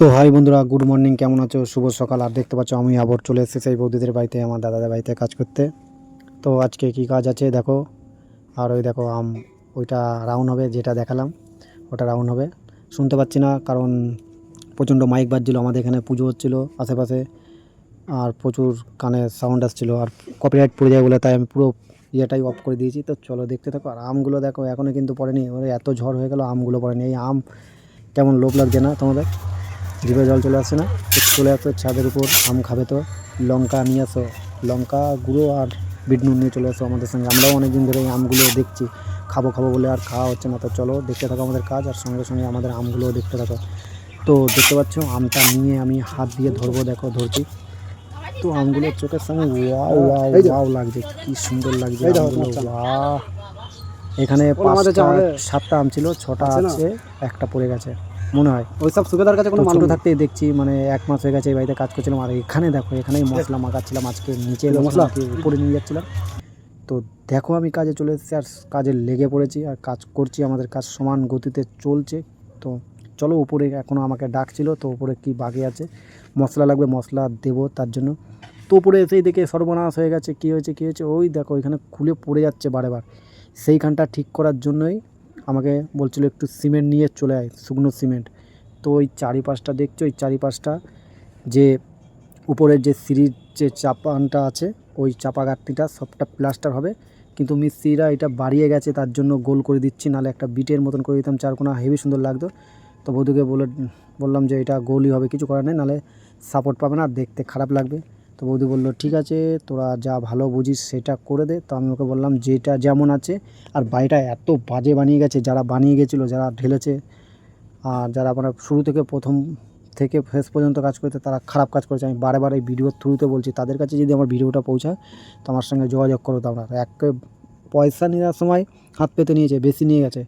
তো হাই বন্ধুরা, good morning, কেমন আছো? শুভ সকাল। আর দেখতে পাচ্ছ, আমি আবার চলে এসেছি সেই বৌদিদের বাড়িতে, আমার দাদাদের বাড়িতে কাজ করতে। তো আজকে কি কাজ আছে? দেখো। আর ওই দেখো, আম, ওইটা রাউন্ড হবে, যেটা দেখালাম, ওটা রাউন্ড হবে। শুনতে পাচ্ছি না, কারণ প্রচণ্ড মাইক বাজছিল, আমাদের এখানে পুজো হচ্ছিল আশেপাশে, আর প্রচুর কানে সাউন্ড আসছিল, আর কপিরাইট পড়ে যায় বলে তাই আমি পুরো ইয়েটাই অফ করে দিয়েছি। তো চলো দেখতে থাকো। আর আমগুলো দেখো এখনও কিন্তু পড়েনি এত ঝড় হয়ে গেল, আমগুলো পড়েনি। এই আম কেমন লোভ লাগছে না তোমাদের? জিভে জল চলে আসছে না। চলে আসো ছাদের উপর আম খাবে তো। লঙ্কা নিয়ে আসো। লঙ্কা গুঁড়ো আর বিট নুন নিয়ে চলে আসো আমাদের সঙ্গে। আমরাও অনেক দিন ধরে এই আমগুলো দেখছি। খাব খাব বলে আর খাওয়া হচ্ছে না। তো চলো দেখতে থাকো আমাদের কাজ আর সঙ্গে সঙ্গে আমাদের আমগুলোও দেখতে থাকো। তো দেখতে পাচ্ছ আমটা নিয়ে আমি হাত দিয়ে ধরবো দেখো ধরছি। তো আমগুলো চোখের সামনে ওয়াও ওয়াও ওয়াও লাগছে। কি সুন্দর লাগছে আমগুলো, এখানে পাঁচটা সাতটা আম ছিল ছটা আছে একটা পড়ে গেছে। মনে হয়। ওই সব সুবেদার কাছে কোনো মাল ছোটো থাকতেই দেখছি মানে এক মাস হয়ে গেছে এই বাড়িতে কাজ করছিলাম। আর এখানে দেখো এখানেই মশলা মাখাচ্ছিলাম আজকে নিচে মশলা? উপরে নিয়ে যাচ্ছিলাম। তো দেখো আমি কাজে চলে এসেছি আর কাজে লেগে পড়েছি আর কাজ করছি আমাদের কাজ সমান গতিতে চলছে। তো চলো উপরে এখনও আমাকে ডাকছিল তো উপরে কি বাকি আছে? মশলা লাগবে মশলা দেবো তার জন্য। তো উপরে এসেই দেখে সর্বনাশ হয়ে গেছে কী হয়েছে কী হয়েছে? ওই দেখো এখানে খুলে পড়ে যাচ্ছে বারে বার সেইখানটা ঠিক করার জন্যই আমাকে বলছিল একটু সিমেন্ট নিয়ে চলে আয়, শুকনো সিমেন্ট। তো ওই চারিপাশটা দেখছ, ওই চারিপাশটা যে উপরের যে সিঁড়ির যে চাপানটা আছে, ওই চাপা গাঁথনিটা সবটা প্লাস্টার হবে। কিন্তু মিস্ত্রিরা এটা বাড়িয়ে গেছে, তার জন্য গোল করে দিচ্ছি নাহলে একটা বিটের মতন করে দিতাম চারকোনা হেভি সুন্দর লাগতো। তো বধুকে বলে, বললাম যে এটা গোলই হবে, কিছু করার নেই নাহলে সাপোর্ট পাবে না, দেখতে খারাপ লাগবে। তো বৌদি বলল, ঠিক আছে, তোরা যা ভালো বুঝিস সেটা করে দে। তো আমি ওকে বললাম, যেটা যেমন আছে। আর বাড়িটা এত বাজে বানিয়ে গেছে, যারা বানিয়ে গেছিল, যারা ঢেলেছে, আর যারা মানে শুরু থেকে প্রথম থেকে শেষ পর্যন্ত কাজ করতে তারা খারাপ কাজ করেছে। আমি বারে বারে ভিডিওর থ্রুতে বলছি, তাদের কাছে যদি আমার ভিডিওটা পৌঁছায়, তো আমার সঙ্গে যোগাযোগ করো তো তোমরা এক পয়সা নেওয়ার সময় হাত পেতে নিয়েছে, বেশি নিয়ে গেছে।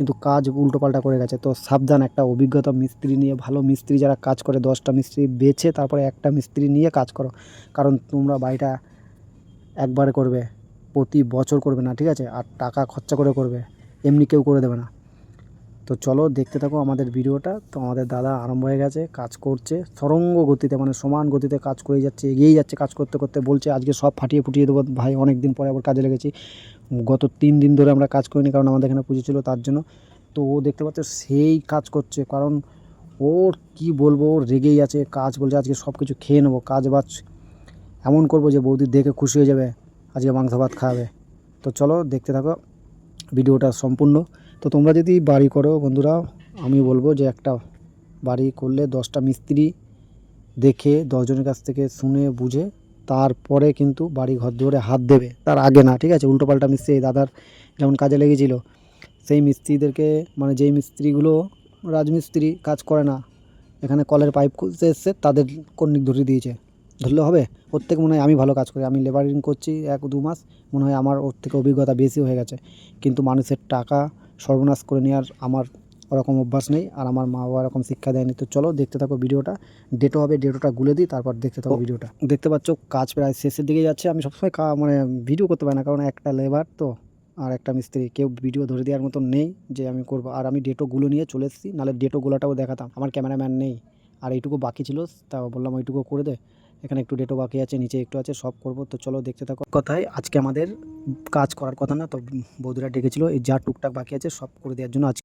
কিন্তু কাজ উল্টোপাল্টা করে গেছে। তো সাবধান, একটা অভিজ্ঞতা মিস্ত্রি নিয়ে, ভালো মিস্ত্রি যারা কাজ করে, দশটা মিস্ত্রি বেছে, তারপরে একটা মিস্ত্রি নিয়ে কাজ করো। কারণ তোমরা বাড়িটা একবার করবে, প্রতি বছর করবে না, ঠিক আছে? আর টাকা খরচা করে করবে, এমনি কেউ করে দেবে না। তো চলো দেখতে থাকো আমাদের ভিডিওটা। তো আমাদের দাদা আরম্ভ হয়ে গেছে, কাজ করছে সরঙ্গ গতিতে মানে সমান গতিতে কাজ করে যাচ্ছে, এগিয়েই যাচ্ছে কাজ করতে করতে, বলছে আজকে সব ফাটিয়ে ফুটিয়ে দেবো। ভাই অনেক দিন পরে আবার কাজে লেগেছি। গত তিন দিন ধরে আমরা কাজ করিনি, কারণ আমাদের এখানে পুজো ছিল তার জন্য। তো ও দেখতে পাচ্ছে সেই কাজ করছে, কারণ ওর কি বলব রেগেই আছে, কাজ বলছে আজকে সব কিছু খেয়ে নেব, কাজ বাজ এমন করব যে বৌদি দেখে খুশি হয়ে যাবে, আজকে মাংস ভাত খাওয়াবে। তো চলো দেখতে থাকো, ভিডিওটা সম্পূর্ণ। তো তোমরা যদি বাড়ি করো, বন্ধুরা, আমি বলব যে একটা বাড়ি করলে দশটা মিস্ত্রি দেখে, দশজনের কাছ থেকে শুনে, বুঝে, তারপরে কিন্তু বাড়ি ঘর ধরে হাত দেবে। তার আগে না, ঠিক আছে? উল্টোপাল্টা মিস্ত্রি, এই দাদার যেমন কাজে লেগেছিল, সেই মিস্ত্রিদেরকে মানে যেই মিস্ত্রিগুলো রাজমিস্ত্রি কাজ করে না, এখানে কলের পাইপ খুলতে এসছে, তাদের কর্নিক ধরে দিয়েছে। ধরলে হবে? ওর থেকে মনে হয় আমি ভালো কাজ করি, আমি লেবারিং করছি এক দু মাস, মনে হয় আমার ওর থেকে অভিজ্ঞতা বেশি হয়ে গেছে। কিন্তু মানুষের টাকা সর্বনাশ করে নেওয়ার আমার ওরকম অভ্যাস নেই আর আমার মা বাবা এরকম শিক্ষা দেয়নি। তো চলো দেখতে থাকো ভিডিওটা। ডেটো হবে ডেটোটা গুলে দিই তারপর দেখতে থাকো ভিডিওটা। দেখতে পাচ্ছ কাজ প্রায় শেষের দিকে যাচ্ছে। আমি সবসময় কা মানে ভিডিও করতে পারি না কারণ একটা লেবার তো আর একটা মিস্ত্রি। কেউ ভিডিও ধরে দেওয়ার মতো নেই যে আমি করব। আর আমি ডেটোগুলো নিয়ে চলে এসেছি নাহলে ডেটো গোলাটাও দেখাতাম। আমার ক্যামেরাম্যান নেই আর এইটুকু বাকি ছিল তা বললাম ওইটুকু করে দে। এখানে একটু ডেটও বাকি আছে, নিচে একটু আছে, সব করব। তো চলো দেখতে থাকো। কথায় আজকে আমাদের কাজ করার কথা না, তো বৌদিরা ডেকেছিল, এই যা টুকটাক বাকি আছে সব করে দেওয়ার জন্য আজকে